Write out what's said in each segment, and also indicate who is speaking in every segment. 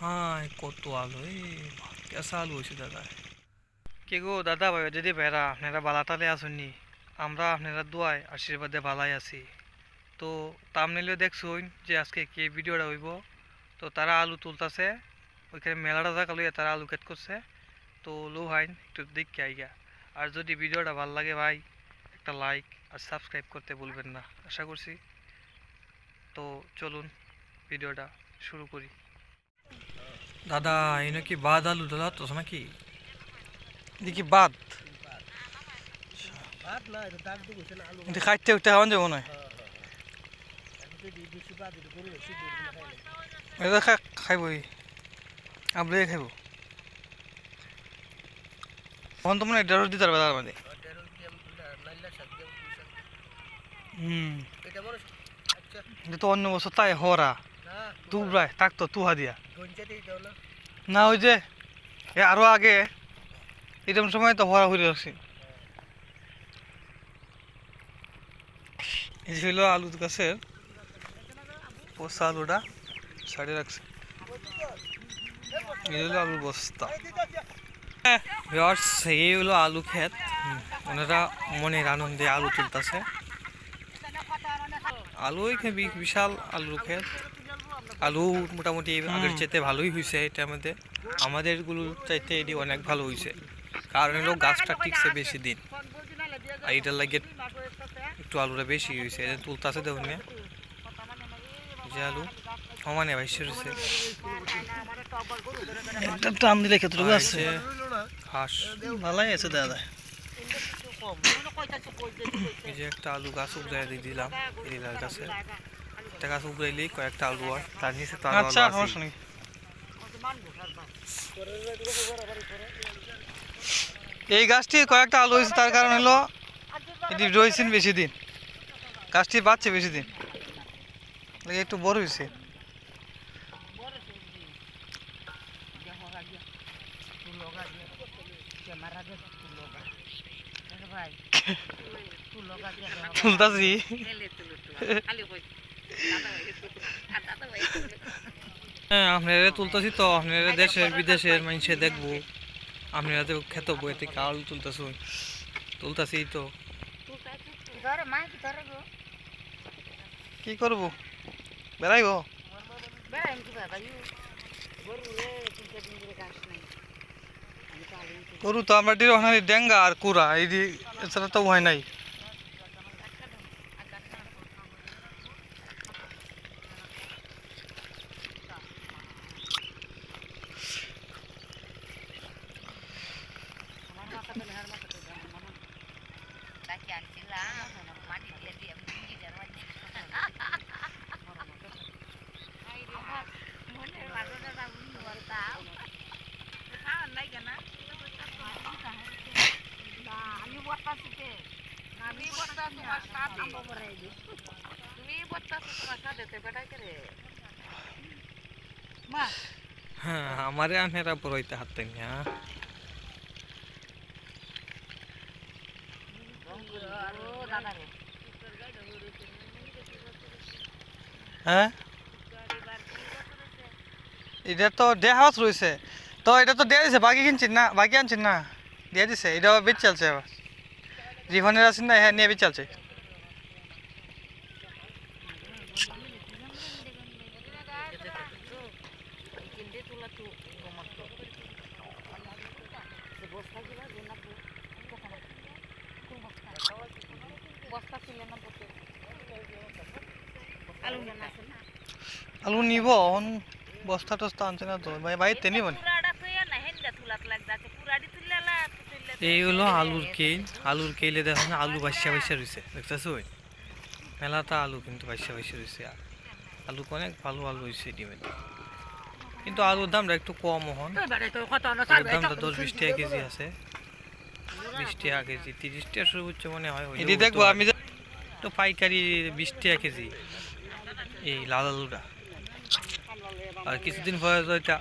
Speaker 1: হ্যাঁ কত আলো এ কেসা আলু হয়েছে দাদা। কে গো, দাদা, ভাই যদি বেড়া, আপনারা বালাটালে আসুননি। আমরা আপনারা দোয়ায় আশীর্বাদে বালাই আছি। তো তামনেলেও দেখছুন যে আজকে কে ভিডিওটা হইব। তো তারা আলু তুলতাছে, ওইখানে মেলাটা থাকা তারা আলু কেট করছে। তো লো হাইন একটু দেখে আইগা। আর যদি ভিডিওটা ভালো লাগে ভাই, একটা লাইক আর সাবস্ক্রাইব করতে ভুলবেন না। আশা করছি। তো চলুন ভিডিওটা শুরু করি। দাদা, এই নাকি বাদ আলু, দাদা, তো নাকি দেখি বাদ? খাইতে, উঠতে হওয়ান যাব না।
Speaker 2: এটা গরু বেশি দুধ না খাইলে
Speaker 1: এটা খা খাইবই আপনি খাইব। তখন তো মানে ডেরো দিতে পারবে তার মধ্যে। হুম।
Speaker 2: এটা
Speaker 1: তো অন্য বছর, তাই হরা
Speaker 2: না
Speaker 1: তু প্রায় থাকতো তুহা দিয়া।
Speaker 2: না।
Speaker 1: ওই যে এ আগে এরকম সময় তো হয়ে রাখছি এই ছিল আলু গাছের আলুটা সাইডে রাখছে। এই হলো আলুর বস্তা। এই হলো আলু ক্ষেত। ওনারা মনের আনন্দে আলু তুলতেছে। আলু এখানে বিশাল আলুর ক্ষেত। আলু মোটামুটি আগের চাইতে ভালোই হয়েছে এটার মধ্যে আমাদেরগুলোর চাইতে এটি অনেক ভালো হয়েছে কারণ হলো গাছটা টিকছে বেশি দিন। আর এটার লাগে একটু আলুটা বেশি হয়েছে এটা তুলতাছে দেখুন যে আলু। সমানে ভাইসে রয়েছে
Speaker 3: একটা টান দিলে আছে।
Speaker 1: ঘাস
Speaker 3: ভালোই আছে দাদা।
Speaker 1: এই যে একটা আলু গাছ উপরে দিয়ে দিলাম। এই গাছে একটা গাছ উপরাইলেই কয়েকটা আলু আর তার নিচে তো
Speaker 3: আচ্ছা। সমস্যা নেই।
Speaker 1: এই গাছটি কয়েকটা আলু হয়েছে তার কারণ হলো এটি রয়েছেন বেশি দিন। গাছটি বাড়ছে বেশি দিন। লাগে একটু বড় হয়েছে। তুলতাছি। হ্যাঁ আপনারা তুলতাছি তো আপনারা দেশের বিদেশের মানুষে দেখব। আপনারা তো খেতে বই থেকে আলু তুলতেছ। তুলতাছি তো।
Speaker 4: কি ধরো গো।
Speaker 1: কি করব? বেড়াইবো
Speaker 4: গরু তো
Speaker 1: আমরা ডেঙ্গা আর কুড়া এই এছাড়া তো হয় নাই
Speaker 4: তাকে আনছিলাম মাটি দিয়ে দিয়ে আমি ভিজে যাওয়ার মনে বারোটা বাবু বলতাম খাওয়ার নাই কেন আমি বলতাছি আমি বলতাম তোমার সাথে তুমি বলতাছ তোমার সাথে বেটাই করে মা
Speaker 1: হ্যাঁ আমারে আনেরা বড়ইতে হাতেন হ্যাঁ
Speaker 4: ও দাদা রে
Speaker 1: হ্যাঁ এটা তো দেয়া হাউস রয়েছে তো এটা তো দেয়া দিছে বাকি কিনছেন না বাকি আনছেন না দিয়ে দিছে এটা বেচ চলছে আবার রিফান্ডের আছেন না হ্যাঁ নিয়ে বেচ চলছে
Speaker 4: কিনতে তোলা তো কমাত বস্তা গুলা গুনা বস্তা তুলে না বসে আলু
Speaker 1: নিব অন বস্তা টস্তা আনছে না তো। ভাই বাড়িতে নিব না?
Speaker 4: পুরাটা তো না হেন্দা তুলাত লাগদাছে পুরাডি তুললা তুললে
Speaker 1: এই হলো আলুর কেল আলুর কেইলে দেখো না আলু বাইশা বাইশা রয়েছে দেখতেছো ওই? মেলাটা আলু কিন্তু বাইশা বাইশা রয়েছে আলু অনেক ভালো আলু হয়েছে ডিমের। কিন্তু আলুর দামটা একটু কম হন আলুর দামটা দশ বিশ টাকা কেজি আছে। বিশ টাকা কেজি তিরিশ টাকা সর্বোচ্চ মনে হয়। দেখব আমি তো পাইকারি বিশ টাকা কেজি। এই লাল আলুটা আর কিছুদিন পরে তো এটা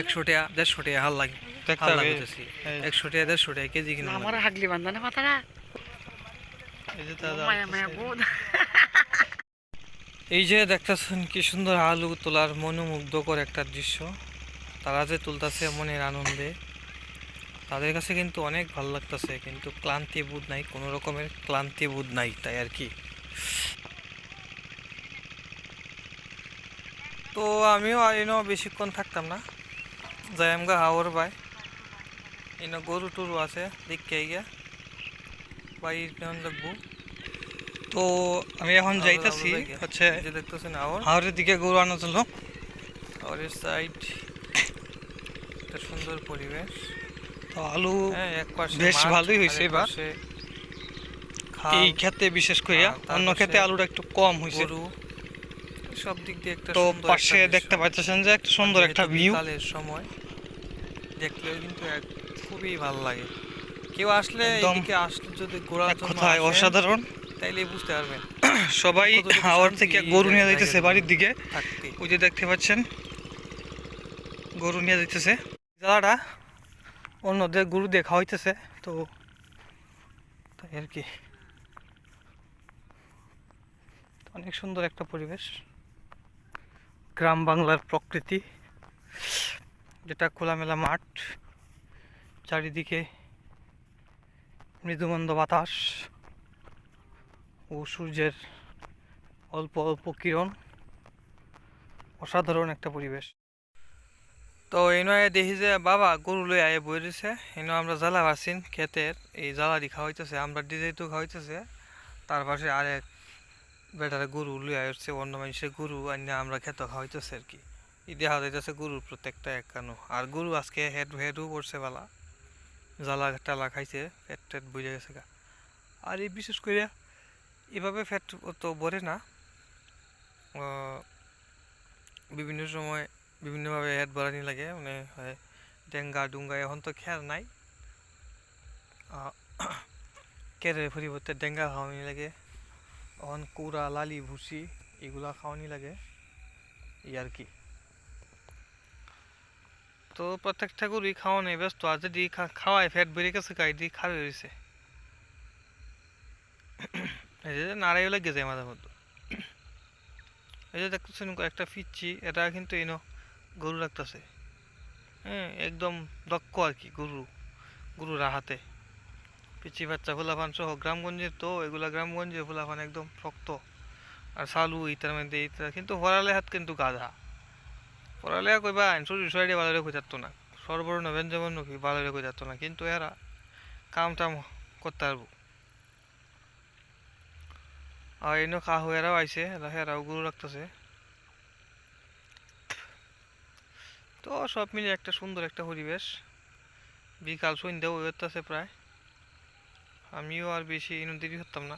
Speaker 1: একশো টাকা দেড়শো টাকা হাল লাগে। হাল লাগতেছি একশো টাকা দেড়শো টাকা কেজি কিনা
Speaker 4: আমার হাগলি বান্ধা না। বোধ।
Speaker 1: এই যে দেখতেছেন কি সুন্দর আলু তোলার মনোমুগ্ধকর একটা দৃশ্য। তারা যে তুলতেছে মনের আনন্দে তাদের কাছে কিন্তু অনেক ভালো লাগতেছে কিন্তু ক্লান্তি বোধ নাই কোনো রকমের ক্লান্তি বোধ নাই তাই আর কি। তো আমিও আর এনো বেশিক্ষণ থাকতাম না। যাই আমগা হাওর বাই এনো গরু টরু আছে দেখতে গিয়া বাড়ির কেমন লাগবো?
Speaker 3: তো আমি এখন যাইতাছি হচ্ছে
Speaker 1: যে দেখতেছেন আওয়ার
Speaker 3: হাওড়ের দিকে গরু আনা চলল
Speaker 1: আওয়ারের সাইড একটা সুন্দর পরিবেশ।
Speaker 3: তো আলু
Speaker 1: হ্যাঁ এক পাশে
Speaker 3: বেশ ভালোই হয়েছে এবার। এই ক্ষেতে বিশেষ করে
Speaker 1: হ্যাঁ,
Speaker 3: অন্য ক্ষেতে আলুটা একটু কম হয়েছে
Speaker 1: সব দিক দিয়ে একটা
Speaker 3: তো পাশে দেখতে পাচ্ছেন যে একটা সুন্দর একটা ভিউ
Speaker 1: বিকালের সময় দেখলেও কিন্তু খুবই ভালো লাগে। কেউ আসলে এদিকে আসলে যদি জন্য
Speaker 3: কথায় অসাধারণ।
Speaker 1: তাইলে বুঝতে পারবেন।
Speaker 3: সবাই হাওড় থেকে গরু নিয়ে যাইতেছে বাড়ির দিকে। ওই যে দেখতে পাচ্ছেন গরু নিয়ে যাইতেছে। জ্বালাটা অন্যদের গরু দিয়ে খাওয়াইতেছে তো তাই আর কি। অনেক সুন্দর একটা পরিবেশ। গ্রাম বাংলার প্রকৃতি, যেটা খোলামেলা মাঠ, চারিদিকে মৃদুমন্দ বাতাস ও সূর্যের অল্প অল্প কিরণ, অসাধারণ একটা পরিবেশ।
Speaker 1: তো এনো আয় দেখি যে বাবা গরু লই আয়ে বই রয়েছে। এনো আমরা জ্বালা ভাসিন, ক্ষেতের এই জ্বালা দি খাওয়াইতেছে, আমরা ডিজাই তো খাওয়াইতেছে, তার পাশে আরেক বেটারে গরু আয় হচ্ছে অন্য মানুষের গরু আনিয়ে আমরা খেতে খাওয়াইতেছে আর কি। ই দেখা যাইতেছে গরুর প্রত্যেকটা এক কানো। আর গরু আজকে হেড, হেডও পড়ছে বেলা। জ্বালা টালা খাইছে, ফ্যাট ট্যাট বুঝে গেছে গা। আর এই বিশেষ করে এভাবে ফ্যাট তো ভরে না। বিভিন্ন সময় বিভিন্নভাবে হেড বাড়ানি লাগে মানে ডেঙ্গা ডুঙ্গা, এখন তো খেয়াল নাই। কেরের পরিবর্তে ডেঙ্গা খাওয়ানি লাগে। এখন কুড়া, লালি, ভুসি, এগুলা খাওয়ানি লাগে। এই আর কি। তো প্রত্যেকটা গরুই খাওয়ানো ব্যস্ত, আর যদি খাওয়ায়, ফ্যাট বেড়ে গেছে গাই দিয়ে খাবে রয়েছে এই যে নাড়াইও লেগে যায় মাঝে মধ্যে। এই যে দেখতেছেন একটা ফিচ্ছি এটা কিন্তু এনো গরু রাখতেছে। হ্যাঁ একদম দক্ষ আর কি, গরু, গরুর হাতে পিচি বাচ্চা, ফুলাফান সহ গ্রামগঞ্জের তো, এগুলা গ্রামগঞ্জের ফুলাফান একদম শক্ত। আর সালু ইতার মধ্যে ইতা কিন্তু হাত কিন্তু গাধা। পড়ালেখা কইবা শরীর শরীরে ভালো রেখে যাতো না। সর্বর্ণ ব্যঞ্জন কি ভালো রেখে যাতো না, কিন্তু এরা কাম টাম করতে পারব। আর এনে খা হয়েরাও আইছে, এরা হেরাও গরু রাখতেছে। তো সব মিলে একটা সুন্দর একটা পরিবেশ। বিকাল সন্ধ্যা যেতেছে প্রায়। আমিও আর বেশি ইনো দেরি করতাম না।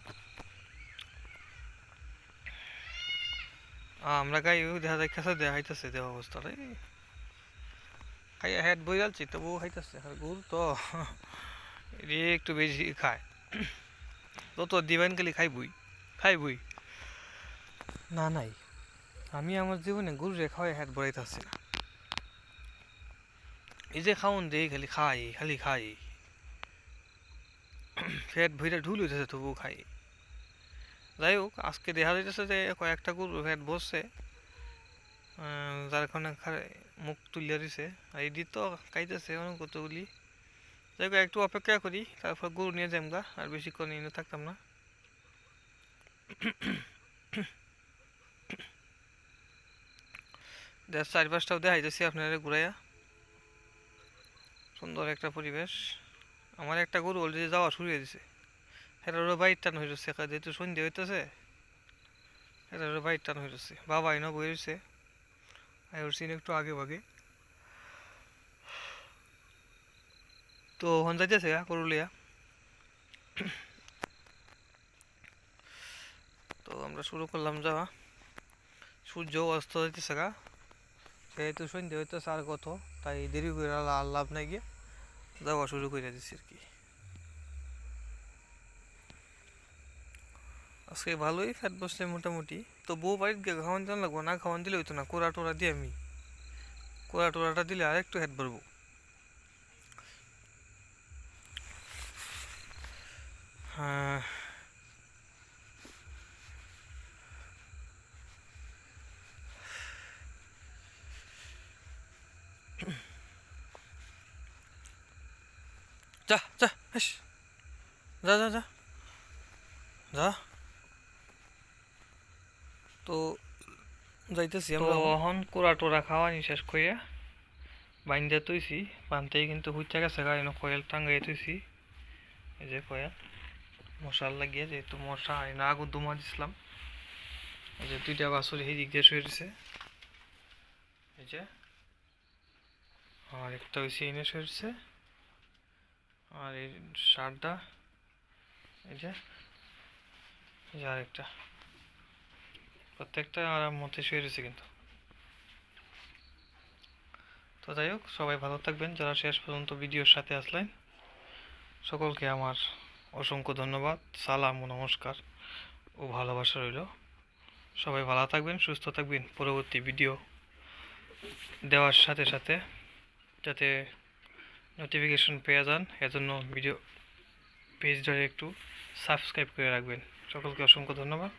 Speaker 1: আমরা গাই দেখা যায় খেসা দেওয়া হাইতেছে অবস্থা রে। খাইয়া হেড বই যাচ্ছি তবুও খাইতেছে আর গরু তো। রে, একটু বেশি খায়। তত দিবেন খালি খাই বই খাই বই। না, নাই। আমি আমার জীবনে গরু রে খাওয়াই হেড বড়াইতেছি না। এই যে খাওন দেই খালি খাই খালি খাই। ফ্যাট ভইরা ঢুল হইতেছে তবুও খাই। যাই হোক, আজকে দেখা যাইতেছে যে কয়েকটা গরু ফ্যাট বসছে যার কারণে মুখ তুলিয়া দিছে। আর এদিক তো খাইতেছে অনেক কতগুলি। যাই হোক, একটু অপেক্ষা করি, তারপর গরু নিয়ে যাম গা আর বেশিক্ষণ এনে থাকতাম না। চারপাশটাও দেখাইতেছি আপনারা ঘুরাইয়া। সুন্দর একটা পরিবেশ। আমার একটা গরু অলরেডি যাওয়া শুরু হয়ে দিছে হেটারও বাইর টান হয়ে যাচ্ছে যেহেতু সন্ধ্যে হইতেছে হেটারও বাইর টান হয়ে যাচ্ছে বাবা এনে বই রয়েছে আর সিন একটু আগে ভাগে। তো হন যাইতেছে করুলিয়া তো আমরা শুরু করলাম যাওয়া সূর্য অস্ত যাইতেছে গা। যেহেতু সন্ধ্যে হইতেছে আর কত, তাই দেরি করে আর লাভ নাই গিয়ে যাওয়া শুরু করে দিচ্ছি আর কি। আজকে ভালোই ফ্যাট বসছে মোটামুটি। তো বউ বাড়ির খাওয়ান জান লাগবো? না খাওয়ান দিলে হইতো না, কোড়া টোড়া দিয়ে আমি। কোড়া টোরাটা দিলে আরেকটু হেড বাড়বো
Speaker 3: যা যা হাস। যা যা যা যা তো যাইতেছি আমরা
Speaker 1: এখন কোরা টোরা খাওয়া নি শেষ করিয়া বাইন্দা তুইছি বানতেই কিন্তু হুইচা গেছে গাড়ি কয়েল টাঙ্গাই তুইছি এই যে কয়েল মশার লাগিয়ে যেহেতু মশা হয় না আগুন দুমা দিছিলাম এই যে দুইটা বাছুর এই দিক দিয়ে শুয়ে রয়েছে এই যে আর একটা হয়েছে এনে শুয়ে রয়েছে আর এই সারটা এই যে যে আরেকটা। প্রত্যেকটা আরাম মতে শুয়ে রয়েছে কিন্তু। তো যাই হোক, সবাই ভালো থাকবেন। যারা শেষ পর্যন্ত ভিডিওর সাথে আসলেন, সকলকে আমার অসংখ্য ধন্যবাদ, সালাম ও নমস্কার ও ভালোবাসা রইল। সবাই ভালো থাকবেন, সুস্থ থাকবেন। পরবর্তী ভিডিও দেওয়ার সাথে সাথে যাতে নোটিফিকেশন পেয়ে যান। এজন্য ভিডিও পেজটাকে একটু সাবস্ক্রাইব করে রাখবেন। সকলকে অসংখ্য ধন্যবাদ।